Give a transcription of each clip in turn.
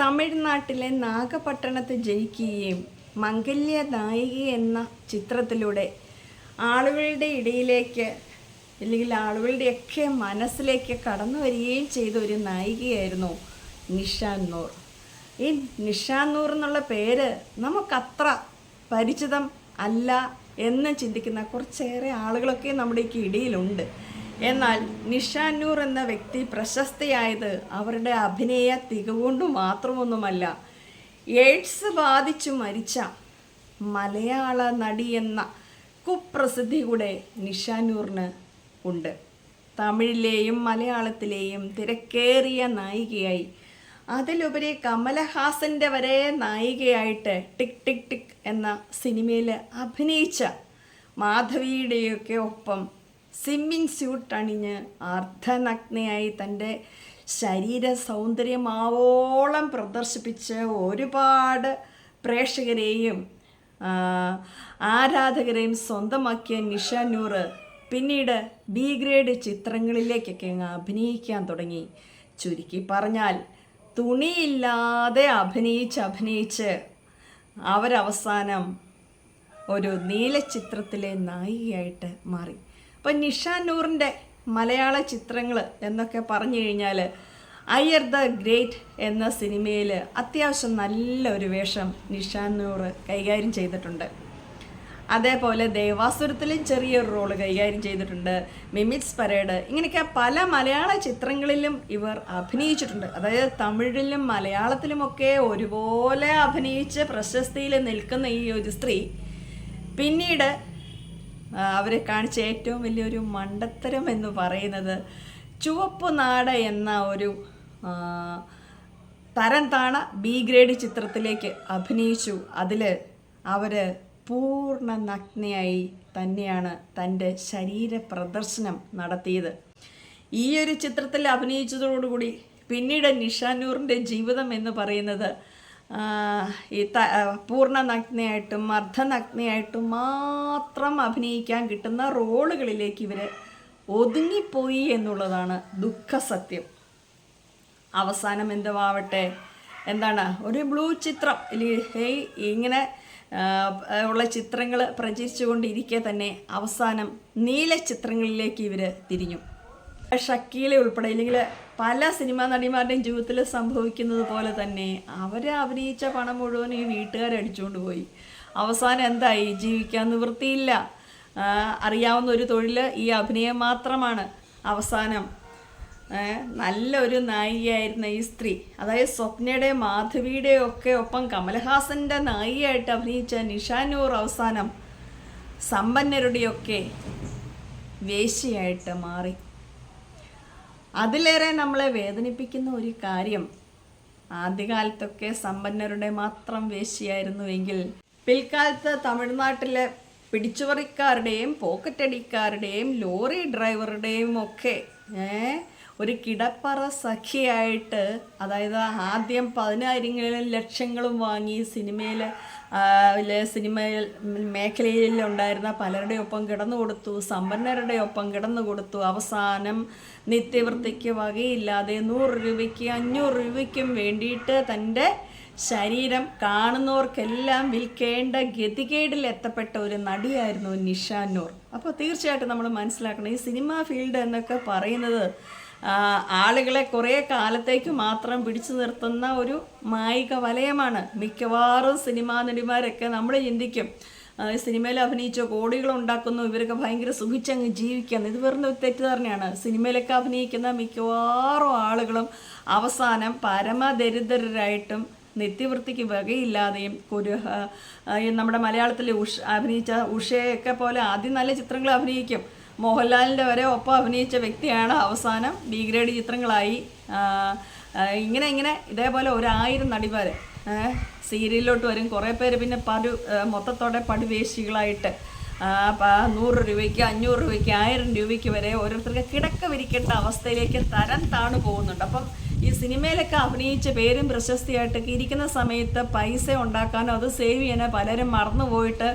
തമിഴ്നാട്ടിലെ നാഗപട്ടണത്ത് ജയിക്കുകയും മംഗല്യ നായിക എന്ന ചിത്രത്തിലൂടെ ആളുകളുടെ ഇടയിലേക്ക് അല്ലെങ്കിൽ ആളുകളുടെയൊക്കെ മനസ്സിലേക്ക് കടന്നു വരികയും ചെയ്ത ഒരു നായികയായിരുന്നു നിഷാൻ നൂർ. ഈ നിഷാൻ നൂർ എന്നുള്ള പേര് നമുക്കത്ര പരിചിതം അല്ല എന്ന് ചിന്തിക്കുന്ന കുറച്ചേറെ ആളുകളൊക്കെ നമ്മുടെയൊക്കെ ഇടയിലുണ്ട്. എന്നാൽ നിഷാനൂർ എന്ന വ്യക്തി പ്രശസ്തയായത് അവരുടെ അഭിനയ തികവുകൊണ്ട് മാത്രമൊന്നുമല്ല. എയ്ഡ്സ് ബാധിച്ചു മരിച്ച മലയാള നടി എന്ന കുപ്രസിദ്ധി കൂടെ നിഷാന്നൂറിന് ഉണ്ട്. തമിഴിലെയും മലയാളത്തിലെയും തിരക്കേറിയ നായികയായി. അതിലുപരി കമലഹാസന്റെ വരെ നായികയായിട്ട് ടിക് ടിക് ടിക് എന്ന സിനിമയിൽ അഭിനയിച്ച മാധവിയുടെയൊക്കെ ഒപ്പം സ്വിമ്മിങ് സ്യൂട്ട് അണിഞ്ഞ് അർദ്ധനഗ്നയായി തന്റെ ശരീര സൗന്ദര്യമാവോളം പ്രദർശിപ്പിച്ച് ഒരുപാട് പ്രേക്ഷകരെയും ആരാധകരെയും സ്വന്തമാക്കിയ നിഷ നൂറ് പിന്നീട് ബി ഗ്രേഡ് ചിത്രങ്ങളിലേക്കൊക്കെ അങ്ങ് അഭിനയിക്കാൻ തുടങ്ങി. ചുരുക്കി പറഞ്ഞാൽ തുണിയില്ലാതെ അഭിനയിച്ച് അഭിനയിച്ച് അവരവസാനം ഒരു നീല ചിത്രത്തിലെ നായികയായിട്ട് മാറി. അപ്പം നിഷാനൂറിന്റെ മലയാള ചിത്രങ്ങൾ എന്നൊക്കെ പറഞ്ഞു കഴിഞ്ഞാൽ അയ്യർ ദ ഗ്രേറ്റ് എന്ന സിനിമയിൽ അത്യാവശ്യം നല്ലൊരു വേഷം നിഷാനൂർ കൈകാര്യം ചെയ്തിട്ടുണ്ട്. അതേപോലെ ദേവാസുരത്തിലും ചെറിയൊരു റോൾ കൈകാര്യം ചെയ്തിട്ടുണ്ട്. മിമിറ്റ്സ് പരേഡ് ഇങ്ങനെയൊക്കെ പല മലയാള ചിത്രങ്ങളിലും ഇവർ അഭിനയിച്ചിട്ടുണ്ട്. അതായത് തമിഴിലും മലയാളത്തിലുമൊക്കെ ഒരുപോലെ അഭിനയിച്ച് പ്രശസ്തിയിൽ നിൽക്കുന്ന ഈ ഒരു സ്ത്രീ പിന്നീട് അവരെ കാണിച്ച ഏറ്റവും വലിയൊരു മണ്ടത്തരം എന്ന് പറയുന്നത് ചുവപ്പ് നാട എന്ന ഒരു തരം താണ ബി ഗ്രേഡ് ചിത്രത്തിലേക്ക് അഭിനയിച്ചു. അതിൽ അവർ പൂർണ നഗ്നയായി തന്നെയാണ് തന്റെ ശരീര പ്രദർശനം നടത്തിയത്. ഈ ഒരു ചിത്രത്തിൽ അഭിനയിച്ചതോടുകൂടി പിന്നീട് നിഷാനൂറിന്റെ ജീവിതം എന്ന് പറയുന്നത് ഈ ത ആ, പൂർണ നഗ്നയായിട്ടും അർദ്ധനഗ്നയായിട്ടും മാത്രം അഭിനയിക്കാൻ കിട്ടുന്ന റോളുകളിലേക്ക് ഇവർ ഒതുങ്ങിപ്പോയി എന്നുള്ളതാണ് ദുഃഖസത്യം. അവസാനം എന്തുവാവട്ടെ? എന്താണ്? ഒരു ബ്ലൂ ചിത്രം. ഇങ്ങനെ ഉള്ള ചിത്രങ്ങൾ പ്രചരിച്ചുകൊണ്ടിരിക്കെ തന്നെ അവസാനം നീല ചിത്രങ്ങളിലേക്ക് ഇവർ തിരിഞ്ഞു. ഷക്കീല ഉൾപ്പെടെ ഇല്ലെങ്കിൽ പല സിനിമാ നടിമാരുടെയും ജീവിതത്തിൽ സംഭവിക്കുന്നത് പോലെ തന്നെ അവരെ അഭിനയിച്ച പണം മുഴുവൻ ഈ വീട്ടുകാരടിച്ചുകൊണ്ട് പോയി. അവസാനം എന്തായി? ജീവിക്കാൻ നിവൃത്തിയില്ല. അറിയാവുന്ന ഒരു തൊഴിൽ ഈ അഭിനയം മാത്രമാണ്. അവസാനം നല്ലൊരു നായികയായിരുന്ന ഈ സ്ത്രീ അതായത് സ്വപ്നയുടെ മാധവിയുടെ ഒക്കെ ഒപ്പം കമൽഹാസന്റെ നായികയായിട്ട് അഭിനയിച്ച നിഷാനൂർ അവസാനം സമ്പന്നരുടെയൊക്കെ വേശിയായിട്ട് മാറി. അതിലേറെ നമ്മളെ വേദനിപ്പിക്കുന്ന ഒരു കാര്യം ആദ്യകാലത്തൊക്കെ സമ്പന്നരുടെ മാത്രം വേശിയായിരുന്നുവെങ്കിൽ പിൽക്കാലത്ത് തമിഴ്നാട്ടിലെ പിടിച്ചുപറിക്കാരുടെയും പോക്കറ്റടിക്കാരുടെയും ലോറി ഡ്രൈവറുടെയും ഒക്കെ ഏ, ഒരു കിടപ്പറ സഖിയായിട്ട് അതായത് ആദ്യം പതിനായിരങ്ങളിലും ലക്ഷങ്ങളും വാങ്ങി സിനിമയിൽ സിനിമ മേഖലയിൽ ഉണ്ടായിരുന്ന പലരുടെ ഒപ്പം കിടന്നു കൊടുത്തു സമ്പന്നരുടെ ഒപ്പം കിടന്നു കൊടുത്തു. അവസാനം നിത്യവൃത്തിക്ക് വകയില്ലാതെ നൂറ് രൂപയ്ക്ക് അഞ്ഞൂറ് രൂപയ്ക്കും വേണ്ടിയിട്ട് തന്റെ ശരീരം കാണുന്നവർക്കെല്ലാം വിൽക്കേണ്ട ഗതികേടിൽ എത്തപ്പെട്ട ഒരു നടിയായിരുന്നു നിഷാനൂർ അപ്പോൾ തീർച്ചയായിട്ടും നമ്മൾ മനസ്സിലാക്കണം ഈ സിനിമാ ഫീൽഡ് എന്നൊക്കെ പറയുന്നത് ആളുകളെ കുറേ കാലത്തേക്ക് മാത്രം പിടിച്ചു നിർത്തുന്ന ഒരു മായിക വലയമാണ് മിക്കവാറും സിനിമാ നടിമാരൊക്കെ നമ്മൾ ചിന്തിക്കും. സിനിമയിൽ അഭിനയിച്ച കോടികൾ ഉണ്ടാക്കുന്നു ഇവരൊക്കെ ഭയങ്കര സുഖിച്ചങ്ങ് ജീവിക്കുന്നു ഇത് വെറുതെ തെറ്റിദ്ധാരണയാണ് സിനിമയിലൊക്കെ അഭിനയിക്കുന്ന മിക്കവാറും ആളുകളും അവസാനം പരമദരിദ്രരായിട്ടും നിത്യവൃത്തിക്ക് വകയില്ലാതെയും ഒരു നമ്മുടെ മലയാളത്തിലെ ഉഷ അഭിനയിച്ച ഉഷയൊക്കെ പോലെ ആദ്യം നല്ല ചിത്രങ്ങൾ അഭിനയിക്കും. മോഹൻലാലിന്റെ വരെ ഒപ്പം അഭിനയിച്ച വ്യക്തിയാണ് അവസാനം ബി ഗ്രേഡ് ചിത്രങ്ങളായി. ഇങ്ങനെ ഇങ്ങനെ ഇതേപോലെ ഒരായിരം നടിമാർ സീരിയലിലോട്ട് വരും. കുറേ പേര് പിന്നെ പടു മൊത്തത്തോടെ പടുവേശികളായിട്ട് നൂറ് രൂപയ്ക്ക് അഞ്ഞൂറ് രൂപയ്ക്ക് ആയിരം രൂപയ്ക്ക് വരെ ഓരോരുത്തർക്ക് കിടക്ക വിരിക്കേണ്ട അവസ്ഥയിലേക്ക് തരം താണു പോകുന്നുണ്ട്. അപ്പം ഈ സിനിമയിലൊക്കെ അഭിനയിച്ച പേരും പ്രശസ്തിയായിട്ടൊക്കെ ഇരിക്കുന്ന സമയത്ത് പൈസ ഉണ്ടാക്കാനോ അത് സേവ് ചെയ്യാനോ പലരും മറന്നുപോയിട്ട്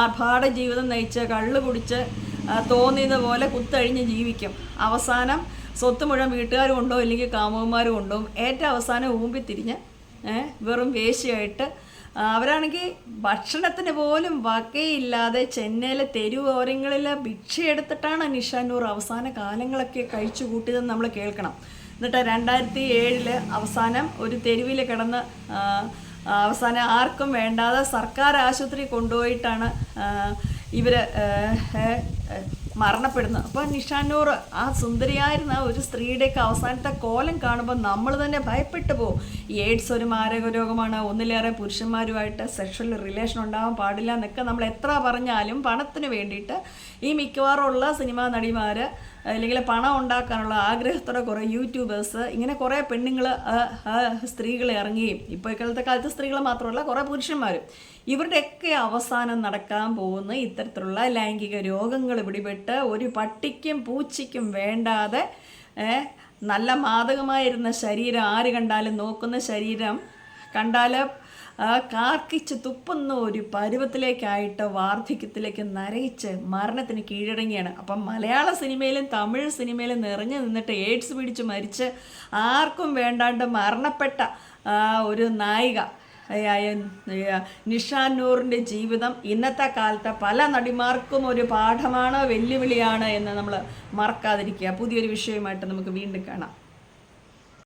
ആർഭാട ജീവിതം നയിച്ച് കള്ളു കുടിച്ച് ആ, തോന്നിയത് പോലെ കുത്തഴിഞ്ഞ് ജീവിക്കും. അവസാനം സ്വത്ത് മുഴുവൻ വീട്ടുകാരും ഉണ്ടോ അല്ലെങ്കിൽ കാമുകന്മാരും ഉണ്ടോ ഏറ്റവും അവസാനം ഊമ്പി തിരിഞ്ഞ് വെറും വേശ്യയായിട്ട് ആ, അവരാണെങ്കിൽ ഭക്ഷണത്തിന് പോലും വകയില്ലാതെ ചെന്നൈയിലെ തെരുവോരങ്ങളിൽ ഭിക്ഷയെടുത്തിട്ടാണ് നിഷാനൂർ അവസാന കാലങ്ങളൊക്കെ കഴിച്ചു കൂട്ടിയതെന്ന് നമ്മൾ കേൾക്കണം. എന്നിട്ട് രണ്ടായിരത്തി ഏഴിൽ അവസാനം ഒരു തെരുവിൽ കിടന്ന് അവസാനം ആർക്കും വേണ്ടാതെ സർക്കാർ ആശുപത്രി കൊണ്ടുപോയിട്ടാണ് ഇവർ മരണപ്പെടുന്നത് അപ്പോൾ നിഷാനൂർ ആ സുന്ദരിയായിരുന്ന ഒരു സ്ത്രീയുടെയൊക്കെ അവസാനത്തെ കോലം കാണുമ്പോൾ നമ്മൾ തന്നെ ഭയപ്പെട്ടു പോകും. എയ്ഡ്സ് ഒരു മാരക രോഗമാണ്. ഒന്നിലേറെ പുരുഷന്മാരുമായിട്ട് സെക്ഷൽ റിലേഷൻ ഉണ്ടാവാൻ പാടില്ല എന്നൊക്കെ നമ്മൾ എത്ര പറഞ്ഞാലും പണത്തിന് വേണ്ടിയിട്ട് ഈ മിക്കവാറുള്ള സിനിമാ നടിമാർ അല്ലെങ്കിൽ പണം ഉണ്ടാക്കാനുള്ള ആഗ്രഹത്തോടെ കുറേ യൂട്യൂബേഴ്സ് ഇങ്ങനെ കുറേ പെണ്ണുങ്ങൾ സ്ത്രീകൾ ഇറങ്ങുകയും ഇപ്പോൾ ഇക്കാലത്തെ കാലത്ത് സ്ത്രീകൾ മാത്രമല്ല കുറേ പുരുഷന്മാരും. ഇവരുടെയൊക്കെ അവസാനം നടക്കാൻ പോകുന്ന ഇത്തരത്തിലുള്ള ലൈംഗിക രോഗങ്ങൾ പിടിപെട്ട് ഒരു പട്ടിക്കും പൂച്ചയ്ക്കും വേണ്ടാതെ നല്ല മാതകമായിരുന്ന ശരീരം ആര് കണ്ടാലും നോക്കുന്ന ശരീരം കണ്ടാൽ കാർക്കിച്ച് തുപ്പുന്ന ഒരു പരുവത്തിലേക്കായിട്ട് വാർദ്ധക്യത്തിലേക്ക് നരയിച്ച് മരണത്തിന് കീഴടങ്ങിയാണ്. അപ്പം മലയാള സിനിമയിലും തമിഴ് സിനിമയിലും നിറഞ്ഞു നിന്നിട്ട് എയ്ഡ്സ് പിടിച്ച് മരിച്ച് ആർക്കും വേണ്ടാണ്ട് മരണപ്പെട്ട ഒരു നായിക നിഷാനൂറിന്റെ ജീവിതം ഇന്നത്തെ കാലത്തെ പല നടിമാർക്കും ഒരു പാഠമാണ് വെല്ലുവിളിയാണ് എന്ന് നമ്മൾ മറക്കാതിരിക്കുക. പുതിയൊരു വിഷയമായിട്ട് നമുക്ക് വീണ്ടും കാണാം.